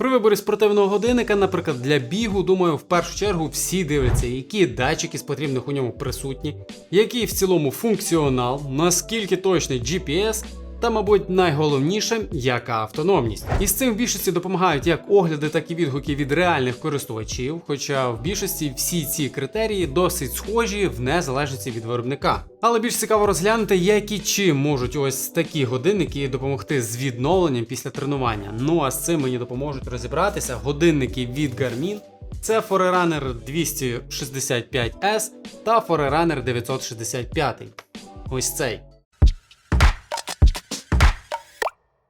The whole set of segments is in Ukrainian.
При виборі спортивного годинника, наприклад, для бігу, думаю, в першу чергу всі дивляться, які датчики з потрібних у ньому присутні, який в цілому функціонал, наскільки точний GPS. Та, мабуть, найголовніше, яка автономність. І з цим в більшості допомагають як огляди, так і відгуки від реальних користувачів. Хоча в більшості всі ці критерії досить схожі в незалежності від виробника. Але більш цікаво розглянути, як і чим можуть ось такі годинники допомогти з відновленням після тренування. Ну а з цим мені допоможуть розібратися годинники від Garmin. Це Forerunner 265S та Forerunner 965. Ось цей.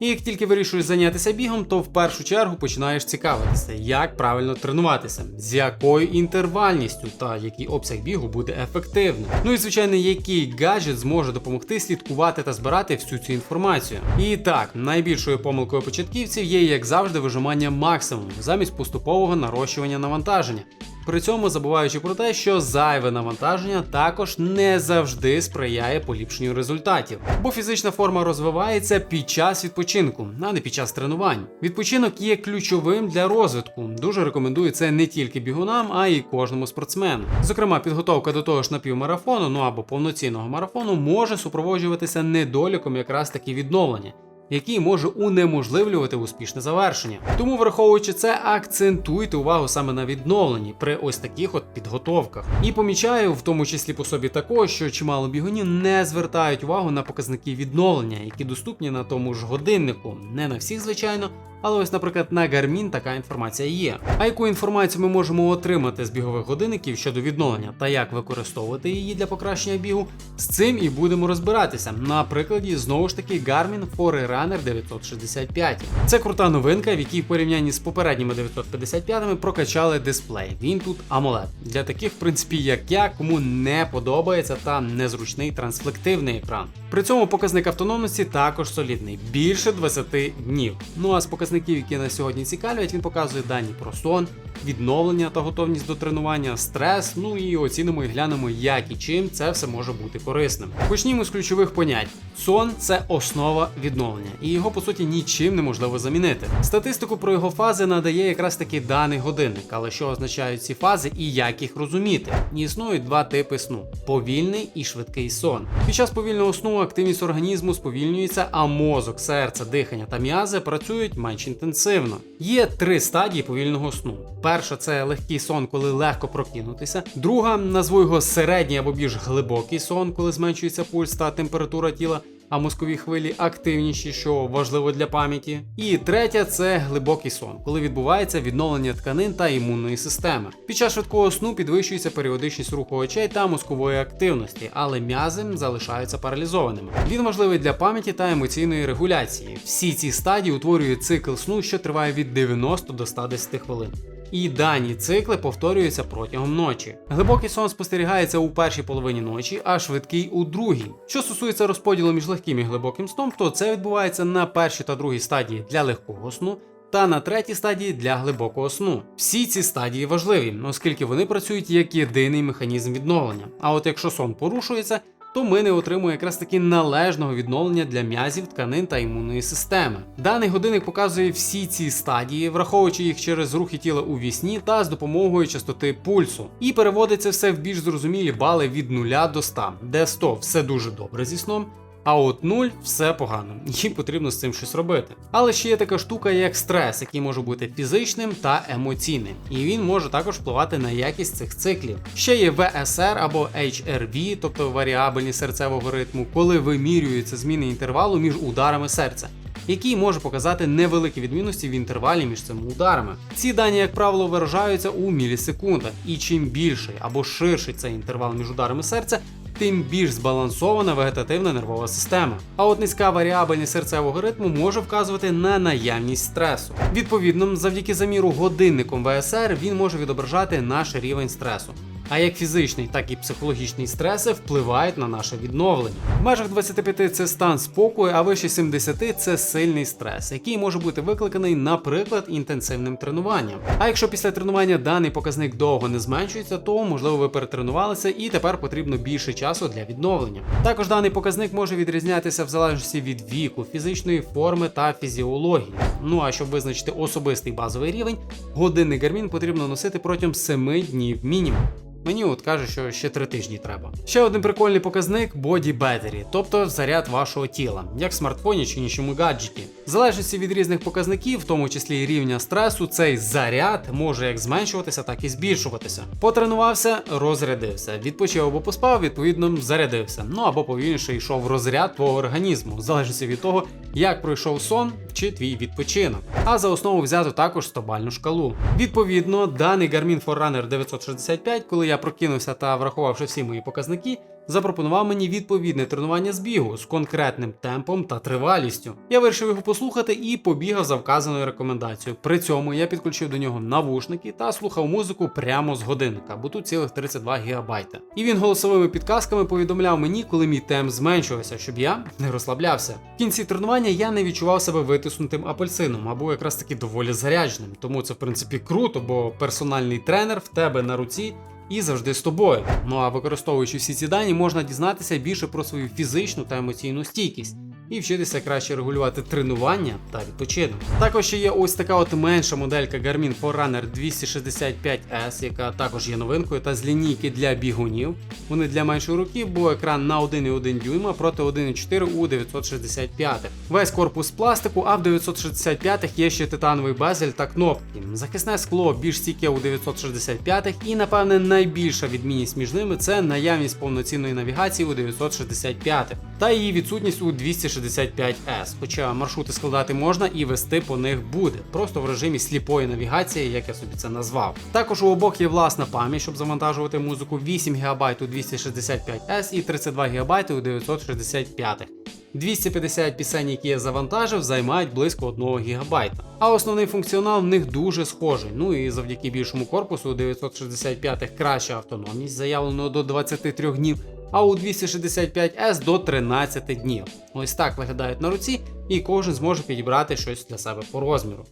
І як тільки вирішуєш зайнятися бігом, то в першу чергу починаєш цікавитися, як правильно тренуватися, з якою інтервальністю та який обсяг бігу буде ефективним. Ну і звичайно, який гаджет зможе допомогти слідкувати та збирати всю цю інформацію. І так, найбільшою помилкою початківців є, як завжди, вижимання максимуму замість поступового нарощування навантаження. При цьому забуваючи про те, що зайве навантаження також не завжди сприяє поліпшенню результатів, бо фізична форма розвивається під час відпочинку, а не під час тренувань. Відпочинок є ключовим для розвитку. Дуже рекомендую це не тільки бігунам, а й кожному спортсмену. Зокрема, підготовка до того ж напівмарафону, ну або повноцінного марафону, може супроводжуватися недоліком якраз таки відновлення який може унеможливлювати успішне завершення. Тому, враховуючи це, акцентуйте увагу саме на відновленні при ось таких от підготовках. І помічаю, в тому числі по собі також, що чимало бігунів не звертають увагу на показники відновлення, які доступні на тому ж годиннику. Не на всіх, звичайно. Але ось, наприклад, на Garmin така інформація є. А яку інформацію ми можемо отримати з бігових годинників щодо відновлення та як використовувати її для покращення бігу, з цим і будемо розбиратися. На прикладі знову ж таки Garmin Forerunner 965. Це крута новинка, в якій в порівнянні з попередніми 955-ми прокачали дисплей. Він тут AMOLED. Для таких, в принципі, як я, кому не подобається та незручний трансфлективний екран. При цьому показник автономності також солідний більше 20 днів. Ну а з показників, які на сьогодні цікавлять, він показує дані про сон, відновлення та готовність до тренування, стрес. Ну і оцінимо і глянемо, як і чим це все може бути корисним. Почнімо з ключових понять: сон це основа відновлення, і його по суті нічим неможливо замінити. Статистику про його фази надає якраз таки даний годинник, але що означають ці фази і як їх розуміти? Існують два типи сну: повільний і швидкий сон. Під час повільного сну активність організму сповільнюється, а мозок, серце, дихання та м'язи працюють менш інтенсивно. Є три стадії повільного сну. Перша це легкий сон, коли легко прокинутися. Друга назву його середній або більш глибокий сон, коли зменшується пульс та температура тіла. А мозкові хвилі активніші, що важливо для пам'яті. І третя це глибокий сон, коли відбувається відновлення тканин та імунної системи. Під час швидкого сну підвищується періодичність руху очей та мозкової активності, але м'язи залишаються паралізованими. Він важливий для пам'яті та емоційної регуляції. Всі ці стадії утворюють цикл сну, що триває від 90 до 110 хвилин. І дані цикли повторюються протягом ночі. Глибокий сон спостерігається у першій половині ночі, а швидкий у другій. Що стосується розподілу між легким і глибоким сном, то це відбувається на першій та другій стадії для легкого сну. Та на третій стадії для глибокого сну. Всі ці стадії важливі, оскільки вони працюють як єдиний механізм відновлення. А от якщо сон порушується, то ми не отримуємо якраз таки належного відновлення для м'язів, тканин та імунної системи. Даний годинник показує всі ці стадії, враховуючи їх через рухи тіла у вісні та з допомогою частоти пульсу. І переводиться все в більш зрозумілі бали від 0 до 100, де 100 все дуже добре зі сном. А от 0 все погано, і потрібно з цим щось робити. Але ще є така штука, як стрес, який може бути фізичним та емоційним, і він може також впливати на якість цих циклів. Ще є VSR або HRV, тобто варіабельність серцевого ритму, коли вимірюються зміни інтервалу між ударами серця. Який може показати невеликі відмінності в інтервалі між цими ударами. Ці дані, як правило, виражаються у мілісекундах, і чим більший або ширший цей інтервал між ударами серця, тим більш збалансована вегетативна нервова система. А от низька варіабельність серцевого ритму може вказувати на наявність стресу. Відповідно, завдяки заміру годинником ВСР він може відображати наш рівень стресу. А як фізичний, так і психологічний стреси впливають на наше відновлення. В межах 25 це стан спокою, а вище 70 це сильний стрес, який може бути викликаний, наприклад, інтенсивним тренуванням. А якщо після тренування даний показник довго не зменшується, то можливо ви перетренувалися і тепер потрібно більше часу для відновлення. Також даний показник може відрізнятися в залежності від віку, фізичної форми та фізіології. Ну а щоб визначити особистий базовий рівень, годинник Garmin потрібно носити протягом 7 днів мінімум. Мені от каже, що ще три тижні треба. Ще один прикольний показник Body Battery, тобто заряд вашого тіла, як в смартфоні чи іншому гаджеті. Залежності від різних показників, в тому числі рівня стресу, цей заряд може як зменшуватися, так і збільшуватися. Потренувався, розрядився. Відпочив або поспав, відповідно, зарядився. Ну або повільніше йшов розряд твого організму, в залежності від того, як пройшов сон чи твій відпочинок. А за основу взято також стобальну шкалу. Відповідно, даний Garmin Forerunner 965, коли я прокинувся та врахувавши всі мої показники, запропонував мені відповідне тренування з бігу з конкретним темпом та тривалістю. Я вирішив його послухати і побігав за вказаною рекомендацією. При цьому я підключив до нього навушники та слухав музику прямо з годинника, бо тут цілих 32 гігабайта. І він голосовими підказками повідомляв мені, коли мій темп зменшувався, щоб я не розслаблявся. В кінці тренування я не відчував себе витиснутим апельсином або якраз таки доволі зарядженим. Тому це в принципі круто, бо персональний тренер в тебе на руці і завжди з тобою. Ну а використовуючи всі ці дані, можна дізнатися більше про свою фізичну та емоційну стійкість. І вчитися краще регулювати тренування та відпочинок. Також ще є ось така от менша моделька Garmin Forerunner 265S, яка також є новинкою, та з лінійки для бігунів. Вони для меншої руки, бо екран на 1,1 дюйма проти 1,4 у 965. Весь корпус пластику, а в 965 є ще титановий безель та кнопки. Захисне скло більш стійке у 965 і, напевне, найбільша відмінність між ними це наявність повноцінної навігації у 965 та її відсутність у 265S. Хоча маршрути складати можна і вести по них буде, просто в режимі сліпої навігації, як я собі це назвав. Також у обох є власна пам'ять, щоб завантажувати музику 8 ГБ у 265S і 32 ГБ у 965. 250 пісень, які я завантажив, займають близько 1 ГБ. А основний функціонал в них дуже схожий. Ну і завдяки більшому корпусу у 965 краща автономність, заявлено до 23 днів, а у 265S до 13 днів. Ось так виглядають на руці, і кожен зможе підібрати щось для себе по розміру.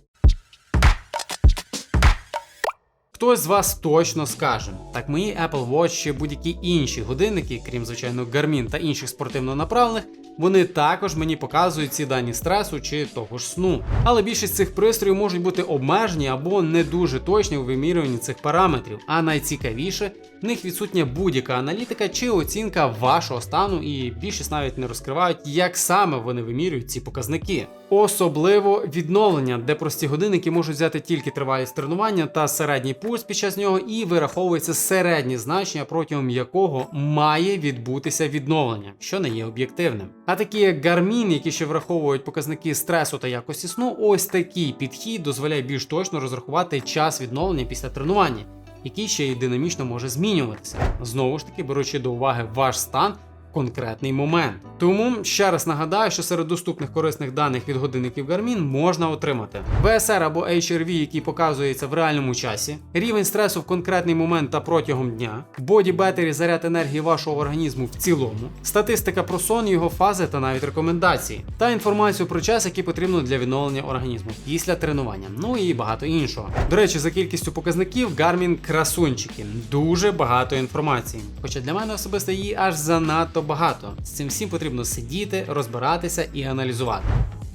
Хтось з вас точно скаже, так мої Apple Watch чи будь-які інші годинники, крім звичайно Garmin та інших спортивно направлених, вони також мені показують ці дані стресу чи того ж сну. Але більшість цих пристроїв можуть бути обмежені або не дуже точні у вимірюванні цих параметрів. А найцікавіше, в них відсутня будь-яка аналітика чи оцінка вашого стану, і більшість навіть не розкривають, як саме вони вимірюють ці показники. Особливо відновлення, де прості годинники можуть взяти тільки тривалість тренування та середній пульс під час нього, і вираховується середнє значення, протягом якого має відбутися відновлення, що не є об'єктивним. А такі як Garmin, які ще враховують показники стресу та якості сну, ось такий підхід дозволяє більш точно розрахувати час відновлення після тренування, який ще й динамічно може змінюватися, знову ж таки беручи до уваги ваш стан конкретний момент. Тому ще раз нагадаю, що серед доступних корисних даних від годинників Garmin можна отримати VSR або HRV, який показується в реальному часі, рівень стресу в конкретний момент та протягом дня, Body Battery заряд енергії вашого організму в цілому, статистика про сон, його фази та навіть рекомендації, та інформацію про час, який потрібно для відновлення організму після тренування, ну і багато іншого. До речі, за кількістю показників Garmin красунчики, дуже багато інформації. Хоча для мене особисто її аж занадто багато. З цим всім потрібно сидіти, розбиратися і аналізувати.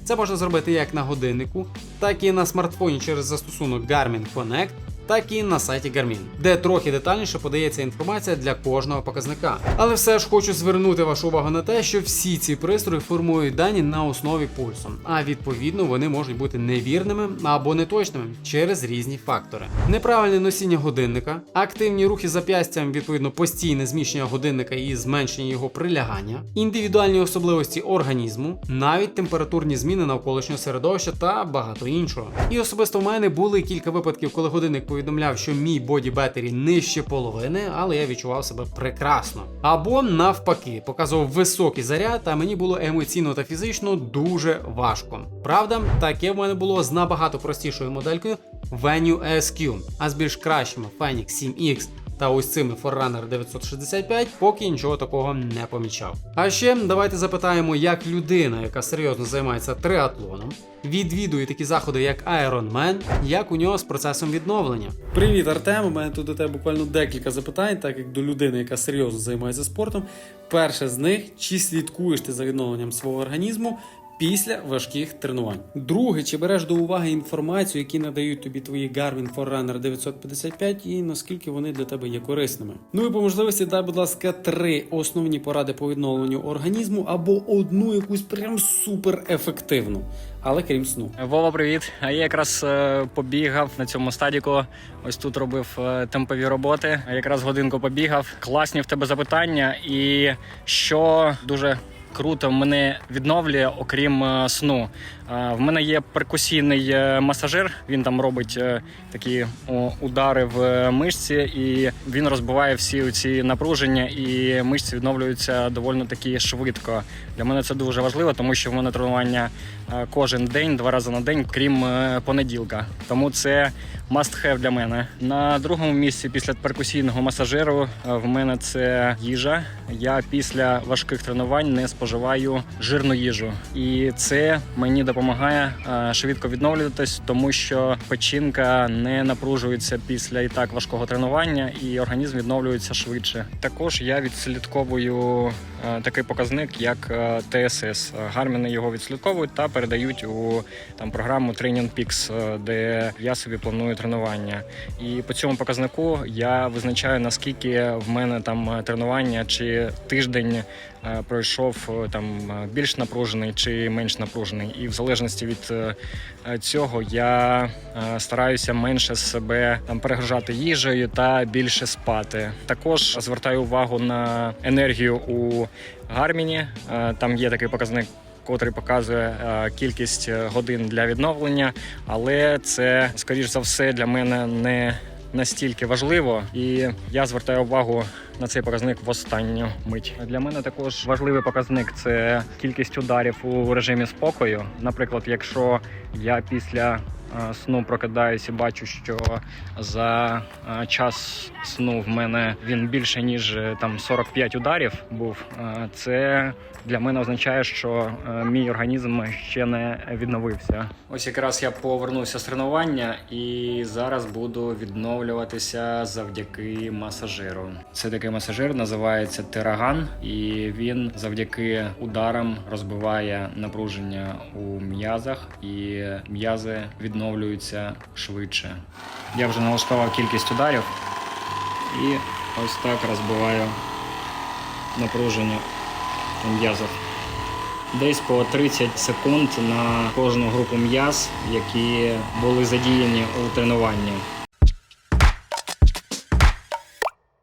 Це можна зробити як на годиннику, так і на смартфоні через застосунок Garmin Connect, так і на сайті Garmin, де трохи детальніше подається інформація для кожного показника. Але все ж хочу звернути вашу увагу на те, що всі ці пристрої формують дані на основі пульсу, а відповідно вони можуть бути невірними або неточними через різні фактори. Неправильне носіння годинника, активні рухи зап'ястям, відповідно постійне зміщення годинника і зменшення його прилягання, індивідуальні особливості організму, навіть температурні зміни навколишнього середовища та багато іншого. І особисто в мене були кілька випадків, коли годинник повідомляв, що мій боді бетері нижче половини, але я відчував себе прекрасно. Або навпаки, показував високий заряд, а мені було емоційно та фізично дуже важко. Правда, таке в мене було з набагато простішою моделькою Venue SQ, а з більш кращими Fenix 7X та ось цими Forerunner 965 поки нічого такого не помічав. А ще давайте запитаємо, як людина, яка серйозно займається триатлоном, відвідує такі заходи, як Iron Man, як у нього з процесом відновлення. Привіт, Артем. У мене тут до тебе буквально декілька запитань, так як до людини, яка серйозно займається спортом. Перше з них: чи слідкуєш ти за відновленням свого організму після важких тренувань? Друге, чи береш до уваги інформацію, які надають тобі твої Garmin Forerunner 955, і наскільки вони для тебе є корисними? Ну і по можливості дай, будь ласка, три основні поради по відновленню організму або одну якусь прям супер ефективну, але крім сну. Вова, привіт. А я якраз е, побігав на цьому стадіку. Ось тут робив е, темпові роботи. Якраз годинку побігав. Класні в тебе запитання, і що дуже. Круто мене відновлює, окрім е, сну. Е, в мене є перкусійний е, масажир. Він там робить такі удари в мишці, і він розбиває всі ці напруження, і мишці відновлюються доволі таки швидко. Для мене це дуже важливо, тому що в мене тренування кожен день, два рази на день, крім е, понеділка. Тому це must have для мене. На другому місці після перкусійного масажиру е, в мене це їжа. Я після важких тренувань не споживаю жирну їжу, і це мені допомагає е, швидко відновлюватись, тому що печінка не напружується після і так важкого тренування, і організм відновлюється швидше. Також я відслідковую е, такий показник, як е, ТСС. Гарміни його відслідковують та передають у там програму Training Peaks, е, де я собі планую тренування. І по цьому показнику я визначаю наскільки в мене там е, тренування чи тиждень е, пройшов там більш напружений чи менш напружений. І в залежності від цього я стараюся менше себе там перегружати їжею та більше спати. Також звертаю увагу на енергію у гарміні. Там є такий показник. Котрий показує е, кількість е, годин для відновлення, але це скоріш за все для мене не настільки важливо, і я звертаю увагу на цей показник в останню мить. Для мене також важливий показник це кількість ударів у режимі спокою. Наприклад, якщо я після сну прокидаюся бачу, що за е, час сну в мене він більше ніж е, там 45 ударів був. е, Це для мене означає, що е, мій організм ще не відновився. Ось якраз я повернувся з тренування і зараз буду відновлюватися завдяки масажиру. Це такий масажир, називається Тераган, і він завдяки ударам розбиває напруження у м'язах, і м'язи відновлюються швидше. Я вже налаштував кількість ударів і ось так розбиваю напруження у м'язах. Десь по 30 секунд на кожну групу м'яз, які були задіяні у тренуванні.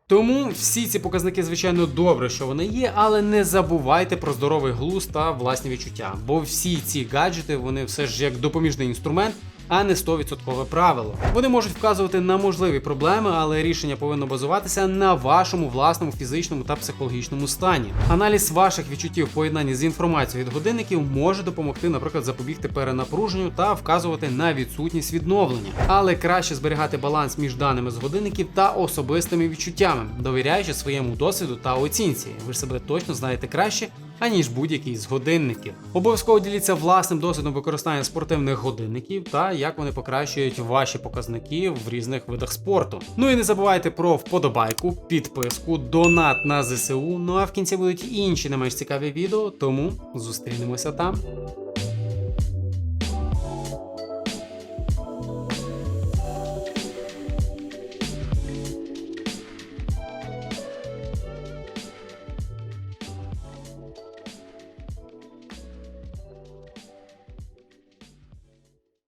Тому всі ці показники, звичайно, добре, що вони є, але не забувайте про здоровий глузд та власні відчуття. Бо всі ці гаджети, вони все ж як допоміжний інструмент, а не 100% правило. Вони можуть вказувати на можливі проблеми, але рішення повинно базуватися на вашому власному фізичному та психологічному стані. Аналіз ваших відчуттів в поєднанні з інформацією від годинників може допомогти, наприклад, запобігти перенапруженню та вказувати на відсутність відновлення. Але краще зберігати баланс між даними з годинників та особистими відчуттями, довіряючи своєму досвіду та оцінці. Ви ж себе точно знаєте краще. Аніж будь-який з годинників. Обов'язково діліться власним досвідом використання спортивних годинників та як вони покращують ваші показники в різних видах спорту. Ну і не забувайте про вподобайку, підписку, донат на ЗСУ. Ну а в кінці будуть інші не менш цікаві відео, тому зустрінемося там.